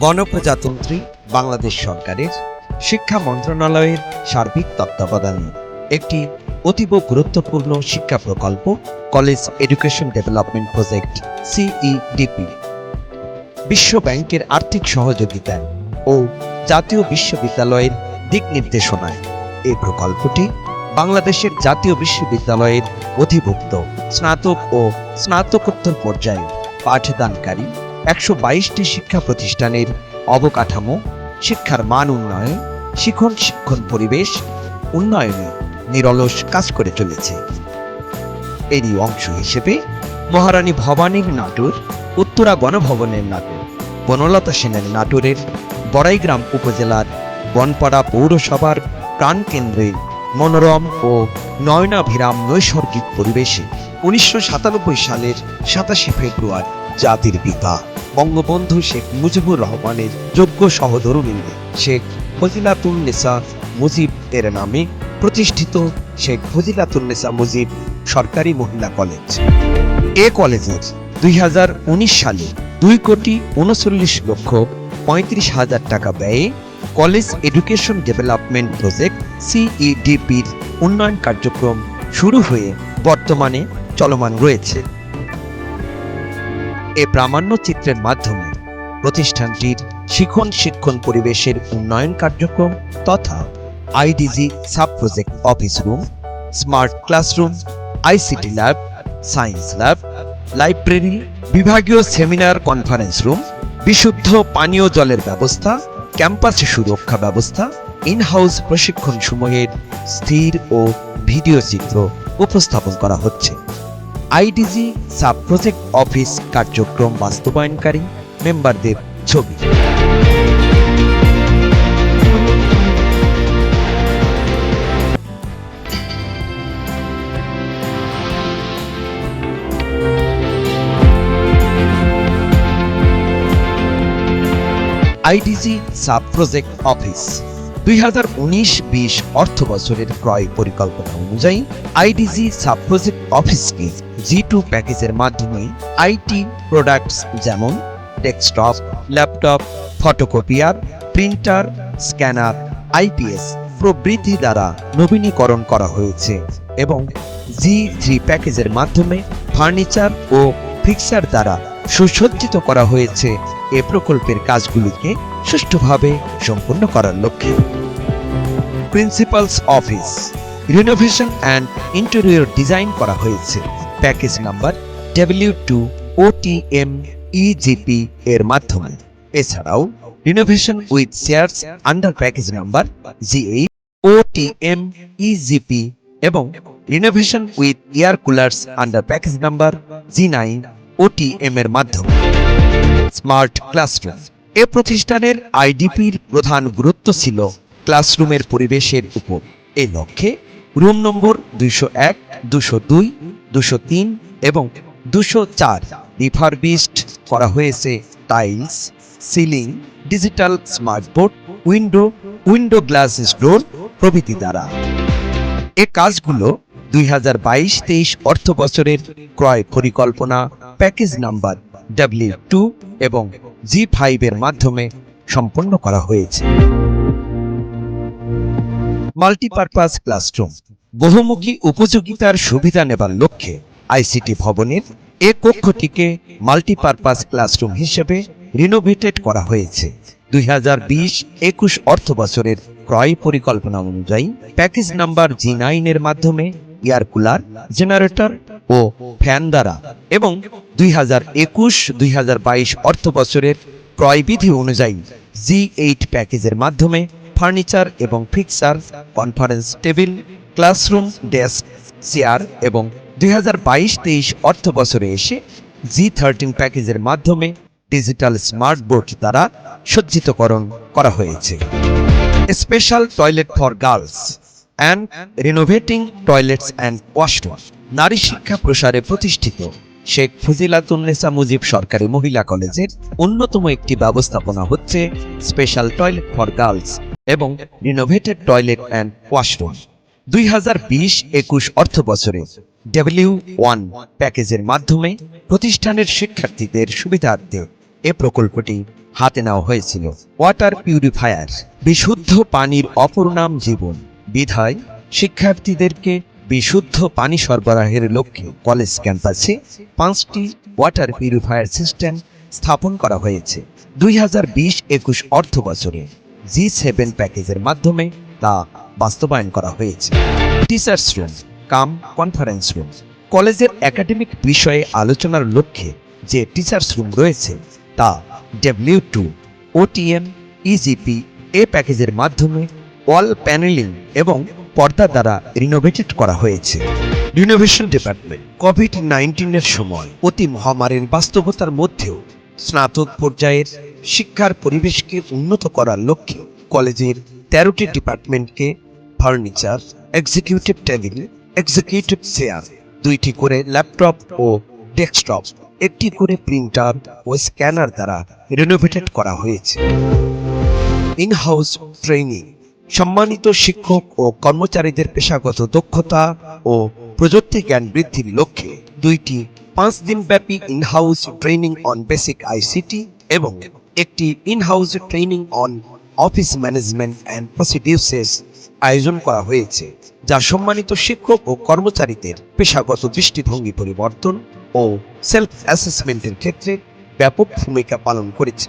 গণপ্রজাতন্ত্রী বাংলাদেশ সরকারের শিক্ষা মন্ত্রণালয়ের সার্বিক তত্ত্বাবধানে একটি অতীব গুরুত্বপূর্ণ শিক্ষা প্রকল্প, college education development project, CEDP. বিশ্ব ব্যাংকের আর্থিক সহযোগিতায় ও জাতীয় বিশ্ববিদ্যালয়ের দিক নির্দেশনায় এই প্রকল্পটি বাংলাদেশের জাতীয় বিশ্ববিদ্যালয়ের অধিভুক্ত স্নাতক ও স্নাতকোত্তর পর্যায়ে পাঠদানকারী একশো বাইশটি শিক্ষা প্রতিষ্ঠানের অবকাঠামো, শিক্ষার মান উন্নয়ন, শিখন শিক্ষণ পরিবেশ, উন্নয়নে নিরলস কাজ করে চলেছে। এরই অংশ হিসেবে মহারানী ভবানীর নাটুর, উত্তরা গণভবনের নাটুর বনলতা সেনের নাটুরের বড়াইগ্রাম উপজেলার বনপাড়া পৌরসভার প্রাণকেন্দ্রে মনোরম ও নয়নাভিরাম নৈসর্গিক পরিবেশে উনিশশো সাতানব্বই সালের সাতাশে ফেব্রুয়ারি জাতির পিতা। বঙ্গবন্ধু শেখ মুজিবুর রহমানের যোগ্য সহধর্মী শেখ ফজিলাতুন্নেসা মুজিব, এর নামে প্রতিষ্ঠিত শেখ ফজিলাতুন্নেসা মুজিব সরকারি মহিলা কলেজ। এ কলেজের দুই সালে দুই কোটি উনচল্লিশ লক্ষ পঁয়ত্রিশ হাজার টাকা ব্যয়ে কলেজ এডুকেশন ডেভেলপমেন্ট প্রজেক্ট সিইডিপির উন্নয়ন কার্যক্রম শুরু হয়ে বর্তমানে চলমান রয়েছে। এ প্রামাণ্য চিত্রের মাধ্যমে প্রতিষ্ঠানটির শিখন শিক্ষণ পরিবেশের উন্নয়ন কার্যক্রম তথা IDG sub project office room, smart classroom, ICT lab, science lab, library, বিভাগীয় সেমিনার কনফারেন্স রুম, বিশুদ্ধ পানীয় জলের ব্যবস্থা, ক্যাম্পাসে সুরক্ষা ব্যবস্থা ইন হাউস প্রশিক্ষণ সময়ের স্থির ও ভিডিও চিত্র উপস্থাপন করা হচ্ছে। আইডিজি সাব প্রজেক্ট অফিস কার্যক্রম বাস্তবায়নকারী মেম্বারদের ছবি। IDG sub project office. দুই হাজার উনিশ বিশ অর্থ বছরের ক্রয় পরিকল্পনা অনুযায়ী আইডিজি সাব অফিসকে জি টু প্যাকেজের মাধ্যমে আইটি প্রোডাক্টস যেমন desktop, laptop, photocopier, printer, scanner, IPS প্রভৃতি দ্বারা নবীনীকরণ করা হয়েছে এবং জি থ্রি প্যাকেজের মাধ্যমে ফার্নিচার ও ফিক্সার দ্বারা সুসজ্জিত করা হয়েছে। এ প্রকল্পের কাজগুলিকে সুষ্ঠুভাবে সম্পূর্ণ করার লক্ষ্যে। Principals office renovation and interior design করা হয়েছে। Package number W two OTM EGP এর মাধ্যমে। এছাড়াও renovation with chairs under package number G eight OTM EGP এবং renovation with air coolers under package number G nine OTM এর মাধ্যমে। Smart classroom এ প্রতিষ্ঠানের আইডিপির প্রধান গুরুত্ব ছিল ক্লাসরুমের পরিবেশের উপর। এই লক্ষ্যে রুম নম্বর দুইশো এক দুশো দুই দুশো তিন এবং দুশো চার রিফারবিস্ট করা হয়েছে tiles, ceiling, digital smart board window window glass door প্রভৃতি দ্বারা। এ কাজগুলো দুই হাজার বাইশ তেইশ অর্থ বছরের ক্রয় পরিকল্পনা প্যাকেজ নাম্বার ডাব্লিউ টু এবং জি ফাইভের মাধ্যমে সম্পন্ন করা হয়েছে। মাল্টিপারপাস ক্লাসরুম বহুমুখী উপযোগিতার সুবিধা নেবার লক্ষ্যে আইসিটি ভবনের এ কক্ষটিকে মাল্টিপারপাস ক্লাসরুম হিসেবে রিনোভেটেড করা হয়েছে। দুই হাজার বিশ একুশ অর্থ বছরের ক্রয় পরিকল্পনা অনুযায়ী প্যাকেজ নাম্বার জি নাইনের মাধ্যমে এয়ার কুলার জেনারেটর ও ফ্যান দ্বারা এবং দুই হাজার একুশ, দুই হাজার বাইশ অর্থ বছরের ক্রয়বিধি অনুযায়ী জি এইট প্যাকেজের মাধ্যমে ফার্নিচার এবং fixture, conference table, classroom, desk, chair এবং দুই হাজার বাইশ, তেইশ অর্থ বছরে এসে জি থার্টিন প্যাকেজের মাধ্যমে ডিজিটাল স্মার্ট বোর্ড দ্বারা সজ্জিতকরণ করা হয়েছে। Special toilet for girls and renovating toilets and washroom. নারী শিক্ষা প্রসারে প্রতিষ্ঠিত শেখ ফজিলাতুন্নেসা মুজিব সরকারি মহিলা কলেজের অন্যতম একটি ব্যবস্থাপনা হচ্ছে স্পেশাল টয়লেট ফর গার্লস এবং রিনোভেটেড টয়লেট অ্যান্ড ওয়াশরুম। দুই হাজার বিশ একুশ অর্থ বছরে ডাব্লিউ ওয়ান প্যাকেজের মাধ্যমে প্রতিষ্ঠানের শিক্ষার্থীদের সুবিধার্থে এ প্রকল্পটি হাতে নেওয়া হয়েছিল। ওয়াটার পিউরিফায়ার, বিশুদ্ধ পানির অপর নাম জীবন। বিধায় শিক্ষার্থীদেরকে বিশুদ্ধ পানি সরবরাহের লক্ষ্যে কলেজ ক্যাম্পাসে পাঁচটি ওয়াটার পিউরিফায়ার সিস্টেম স্থাপন করা হয়েছে। দুই হাজার বিশ একুশ অর্থ বছরে জি সেভেন প্যাকেজের মাধ্যমে তা বাস্তবায়ন করা হয়েছে। Teachers room, cum conference room. কলেজের একাডেমিক বিষয়ে আলোচনার লক্ষ্যে যে টিচার্স রুম রয়েছে, তা W two OTM EGP A প্যাকেজের মাধ্যমে ওয়াল প্যানেলিং এবং পর্দা দ্বারা রিনোভেটেড করা হয়েছে। রিনোভেশন ডিপার্টমেন্ট কোভিড নাইন্টিনের সময় অতি মহামারীর বাস্তবতার মধ্যেও স্নাতক পর্যায়ের শিক্ষার পরিবেশকে উন্নত করার লক্ষ্যে কলেজের তেরোটি ডিপার্টমেন্টকে furniture executive table executive chair দুইটি করে ল্যাপটপ ও ডেস্কটপ একটি করে প্রিন্টার ও স্ক্যানার দ্বারা রিনোভেটেড করা হয়েছে। ইন হাউস ট্রেনিং সম্মানিত শিক্ষক ও কর্মচারীদের পেশাগত দক্ষতা ও প্রযুক্তি জ্ঞান বৃদ্ধির লক্ষ্যে দুইটি পাঁচ দিনব্যাপী in house training on basic ICT এবং একটি in house training on office management and procedures আয়োজন করা হয়েছে, যা সম্মানিত শিক্ষক ও কর্মচারীদের পেশাগত দৃষ্টিভঙ্গি পরিবর্তন ও সেলফ অ্যাসেসমেন্টের ক্ষেত্রে ব্যাপক ভূমিকা পালন করেছে।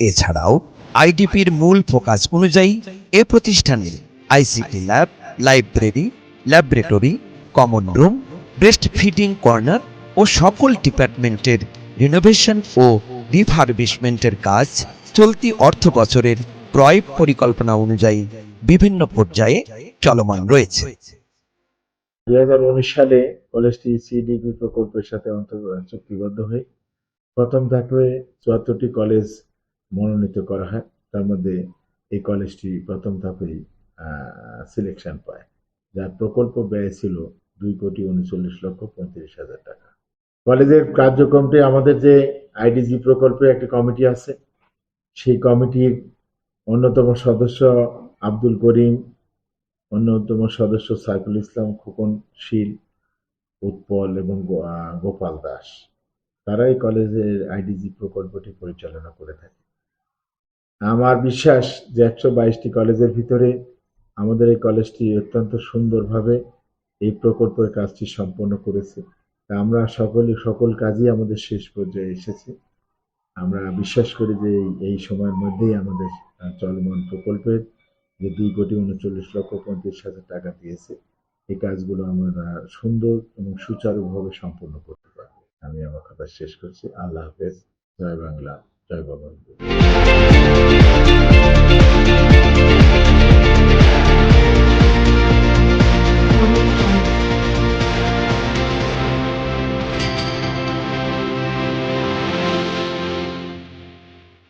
এছাড়াও আইডিপির মূল ফোকাস অনুযায়ী এ প্রতিষ্ঠানের ICT lab, library, laboratory, common room, breast feeding corner ও সকল ডিপার্টমেন্টের রিনোভেশন ও রিফারবিশমেন্টের কাজ চলতি অর্থ বছরের ক্রয় পরিকল্পনা অনুযায়ী বিভিন্ন পর্যায়ে চলমান রয়েছে। দুই হাজার উনিশ সালে কলেজটি সি ডিগ্রি প্রকল্পের সাথে চুক্তিবদ্ধ হয়ে প্রথম ধাপে চুয়াত্তরটি কলেজ মনোনীত করা হয়, তার মধ্যে এই কলেজটি প্রথম ধাপেই সিলেকশন পায়। যার প্রকল্প ব্যয় ছিল দুই কোটি উনচল্লিশ লক্ষ পঁয়ত্রিশ হাজার টাকা। কলেজের কার্যক্রমটি আমাদের যে আইডিজি প্রকল্পে একটি কমিটি আছে, সেই কমিটির অন্যতম সদস্য আব্দুল করিম, অন্যতম সদস্য সাইফুল ইসলাম খোকন শীল উৎপল এবং গোপাল দাস। তারা এই কলেজের আইডিজি প্রকল্পটি পরিচালনা করে থাকে। আমার বিশ্বাস যে একশো বাইশটি কলেজের ভিতরে আমাদের এই কলেজটি অত্যন্ত সুন্দরভাবে এই প্রকল্পের কাজটি সম্পন্ন করেছে। তা আমরা সকলে, সকল কাজই আমাদের শেষ পর্যায়ে এসেছে। আমরা বিশ্বাস করি যে এই- সময়ের মধ্যেই আমাদের চলমান প্রকল্পের যে দুই কোটি উনচল্লিশ লক্ষ পঁয়ত্রিশ হাজার টাকা দিয়েছে, এই কাজগুলো আমরা সুন্দর এবং সুচারুভাবে সম্পন্ন করতে পারব। আমি আমার কথা শেষ করছি। আল্লাহ হাফেজ। জয় বাংলা। জয় বাবা